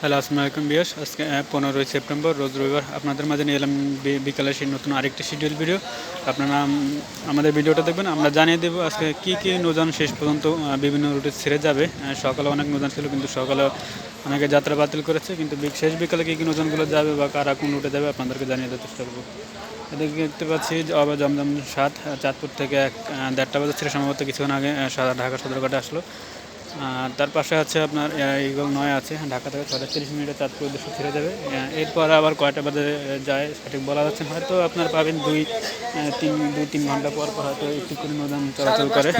Hello, আসসালামু আলাইকুম বিয়াস আজকে পনেরোই সেপ্টেম্বর, রোজ রবিবার আপনাদের মাঝে নিয়ে এলাম বিকালে সেই নতুন আরেকটি শিডিউল ভিডিও আপনারা আমাদের ভিডিওটা দেখবেন, আমরা জানিয়ে দেবো আজকে কী কী নৌযান শেষ পর্যন্ত বিভিন্ন রুটে ছেড়ে যাবে। সকালে অনেক নৌযান ছিল, কিন্তু সকালে অনেকে যাত্রা বাতিল করেছে, কিন্তু শেষ বিকালে কী কী নৌযানগুলো যাবে বা কারা কোন রুটে যাবে আপনাদেরকে জানিয়ে দেওয়ার চেষ্টা করব। এদিকে দেখতে পাচ্ছি আবার জমজম সাত চাঁদপুর থেকে এক দেড়টা বাজার ছেড়ে সম্ভবত কিছুক্ষণ আগে ঢাকা সদরঘাটে আসলো। আর তার পাশে আছে আপনার ইগল নয় আছে, ঢাকা থেকে ছটা তিরিশ মিনিটে চাঁদপুর উদ্দেশ্যে ছেড়ে যাবে। এরপর আবার কয়টা বাজে যায়, সঠিক বলা যাচ্ছে। হয়তো আপনার পাবেন দুই তিন দুই, তিন ঘণ্টা পর পর হয়তো একটু করে নদান চলাচল করে।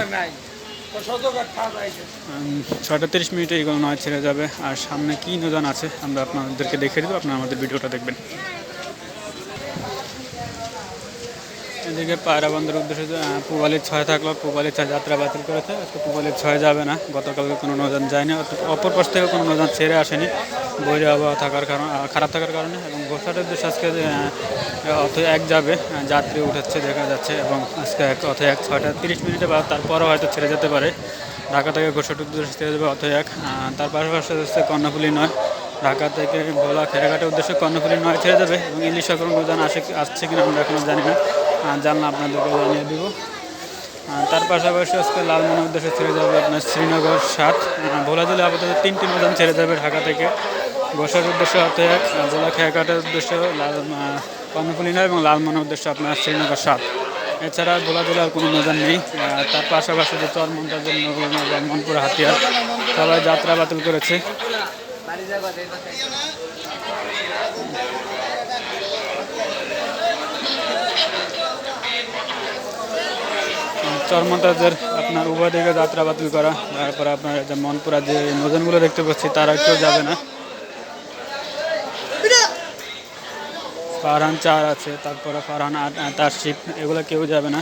ছটা তিরিশ মিনিটে ইগল নয় ছেড়ে যাবে। আর সামনে কী নদান আছে, আমরা আপনাদেরকে দেখে দেবো। আপনারা আমাদের ভিডিওটা দেখবেন। এদিকে পায়রা বন্দরের উদ্দেশ্যে পুবালির ছয় থাকল, পুবালির ছয় যাত্রা বাতিল করেছে। আজকে পুবালির ছয় যাবে না। গতকালকে কোনো নৌযান যায়নি। অপর পাশ থেকে কোনো নৌযান ছেড়ে আসেনি। বৈরী আবহাওয়া থাকার কারণ খারাপ থাকার কারণে। এবং ঘোষাটের উদ্দেশ্যে আজকে অথ এক যাবে। যাত্রী উঠাচ্ছে, দেখা যাচ্ছে। এবং আজকে এক অথ এক ছয়টা তিরিশ মিনিটে বা তারপরও হয়তো ছেড়ে যেতে পারে। ঢাকা থেকে ঘোষাটের উদ্দেশ্যে ছেড়ে যাবে অথ এক। তার পাশাপাশি হচ্ছে কর্ণফুলি নয়। ঢাকা থেকে ভোলা খেরাঘাটের উদ্দেশ্যে কর্ণফুলি নয় ছেড়ে যাবে। এবং ইলিশ কোনো নৌযান আসে আসছে কিনা আমরা এখনও জানি না। জানলে আপনাদেরকে জানিয়ে দেবো। তার পাশাপাশি আজকে লালমনের উদ্দেশ্যে ছেড়ে যাবে আপনার শ্রীনগর সাত। ভোলা জেলা আপাতত তিনটি নৌযান ছেড়ে যাবে ঢাকা থেকে। বসার উদ্দেশ্য হতে এক ভোলা খেয়াঘাটের উদ্দেশ্য লাল নয় এবং লালমনের উদ্দেশ্য আপনার শ্রীনগর সাত। এছাড়া ভোলা জেলার কোনো নৌযান নেই। তার পাশাপাশি যে চরমন্তাজের মনপুর হাতিয়ার সবাই যাত্রা বাতিল করেছে। চরমতাজের আপনার উভয় দিকে যাত্রা বাতিল করা, তারপরে আপনার যে মনপুরা যে নৌজানগুলো দেখতে পাচ্ছি, তারা কেউ যাবে না। ফারহান চার আছে, তারপরে ফারহান তার শিপ, এগুলো কেউ যাবে না।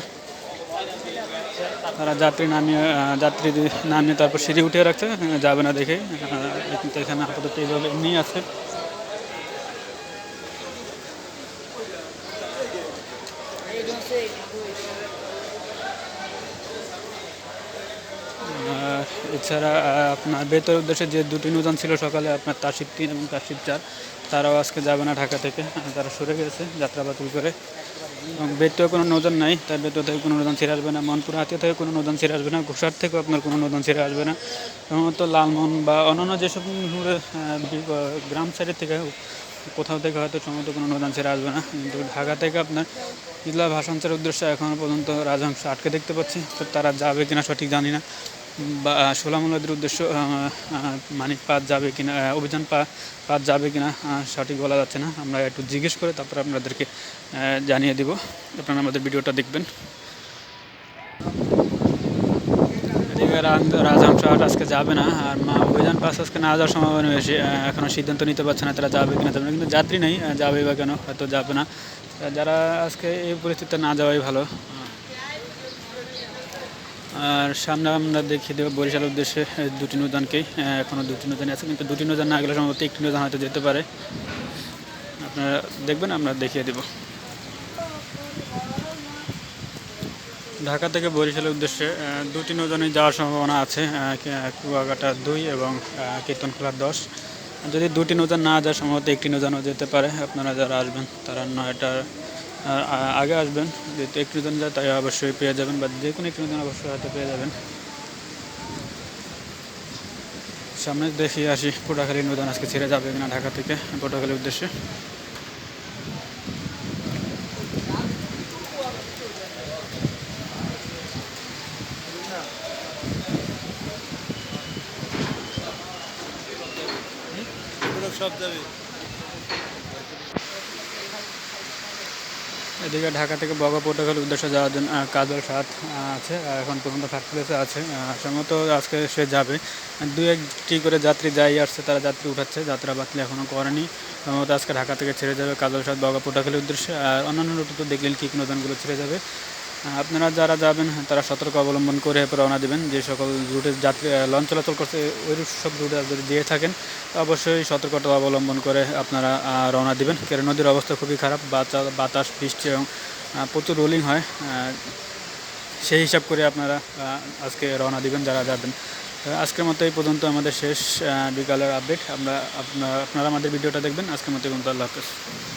তারা যাত্রী নামিয়ে যাত্রী নামিয়ে তারপর সিঁড়ি উঠিয়ে রাখছে, যাবে না দেখে। কিন্তু এখানে আপাতত এইভাবে এমনি আছে। এছাড়া আপনার বেতর উদ্দেশ্যে যে দুটি নৌযান ছিল সকালে আপনার তাসিব তিন এবং তাসিব চার, তারাও আজকে যাবে না ঢাকা থেকে। তারা সরে গেছে যাত্রা বাতিল করে। এবং বেতর কোনো নৌযান নাই, তার বেতর থেকে কোনো নৌযান ছেড়ে আসবে না। মনপুর হাতিয়া থেকে কোনো নৌযান ছেড়ে আসবে না। ঘোষার থেকেও আপনার কোনো নৌযান ছেড়ে আসবে না। সম্ভবত লালমোহন বা অন্যান্য যেসব গ্রাম সাইডের থেকে কোথাও থেকে হয়তো সম্ভবত কোনো নৌযান ছেড়ে আসবে না। কিন্তু ঢাকা থেকে আপনার ইদলা ভাষাঞ্চের উদ্দেশ্যে এখনও পর্যন্ত রাজহংস আটকে দেখতে পাচ্ছি। তো তারা যাবে কিনা সঠিক জানি না। বা সোলামুলাদের উদ্দেশ্য মানিক পাত যাবে কিনা অভিযান পা পাত যাবে কিনা সঠিক বলা যাচ্ছে না। আমরা একটু জিজ্ঞেস করে তারপর আপনাদেরকে জানিয়ে দিব। আপনারা আমাদের ভিডিওটা দেখবেন। এদিকে রাজ- আজকে যাবে না আর মা অভিযান পাস আজকে না যাওয়ার সম্ভাবনা বেশি আহ, এখনও সিদ্ধান্ত নিতে পারছে না তারা যাবে কিনা যাবে কিন্তু যাত্রী নেই যাবে বা কেন হয়তো যাবে না। যারা আজকে এই পরিস্থিতিতে না যাওয়াই ভালো। আর সামনে আমরা দেখিয়ে দেবো বরিশালের উদ্দেশ্যে দুটি নৌযানকেই। এখনও দুটি নৌযান আছে, কিন্তু দুটি নৌযান না গেলে সম্ভবত একটি নৌযান হয়তো যেতে পারে। আপনারা দেখবেন, আমরা দেখিয়ে দেবো। ঢাকা থেকে বরিশালের উদ্দেশ্যে দুটি নৌযানে যাওয়ার সম্ভাবনা আছে কুয়াকাটা দুই এবং কীর্তনখোলা দশ। যদি দুটি নৌযান না যায়, সম্ভবত একটি নৌযানও যেতে পারে। আপনারা যারা আসবেন, তারা নয়টার আগে আসবেন যদি একটি নৌযান যায় তাই অবশ্যই পেয়ে যাবেন, বা যে কোনো একটি নৌযান অবশ্যই হয়তো পেয়ে যাবেন। সামনে দেখি আসি পোটাখালী নৌযান আজকে ছেড়ে যাবে কিনা ঢাকা থেকে পোটাখালীর উদ্দেশ্যে। সব যাবে। এদিকে ঢাকা থেকে বগা পোর্টাগাল উদ্দেশ্যে যাওয়ার জন্য কাজল সাত আছে এখন পর্যন্ত ফার্স্ট ক্লাসে আছে। সম্ভবত আজকে সে যাবে। দু একটি করে যাত্রী যাই আসছে, তারা যাত্রী উঠাচ্ছে, যাত্রা বাতিল এখনও করেনি। সম্ভবত আজকে ঢাকা থেকে ছেড়ে যাবে কাজল সাত বগা পোর্টাগালের উদ্দেশ্যে। আর অন্যান্য রুটে তো দেখলেন কি নৌযানগুলো ছেড়ে যাবে। আপনারা যারা যাবেন তারা সতর্ক অবলম্বন করে রওনা দেবেন। যে সকল রুটে যাত্রী লঞ্চ চলাচল করছে ওই সব রুটে যদি দিয়ে থাকেন অবশ্যই সতর্কতা অবলম্বন করে আপনারা রওনা দিবেন। কেন নদীর অবস্থা খুবই খারাপ বাতা- বাতাস, বৃষ্টি এবং প্রচুর রোলিং হয় সেই হিসাব করে আপনারা আজকে রওনা দিবেন যারা যাবেন। আজকের মতো এই পর্যন্ত আমাদের শেষ বিকালের আপডেট আমরা, আপনারা আমাদের ভিডিওটা দেখবেন। আজকের মতো পর্যন্ত, আল্লাহ হাফেজ।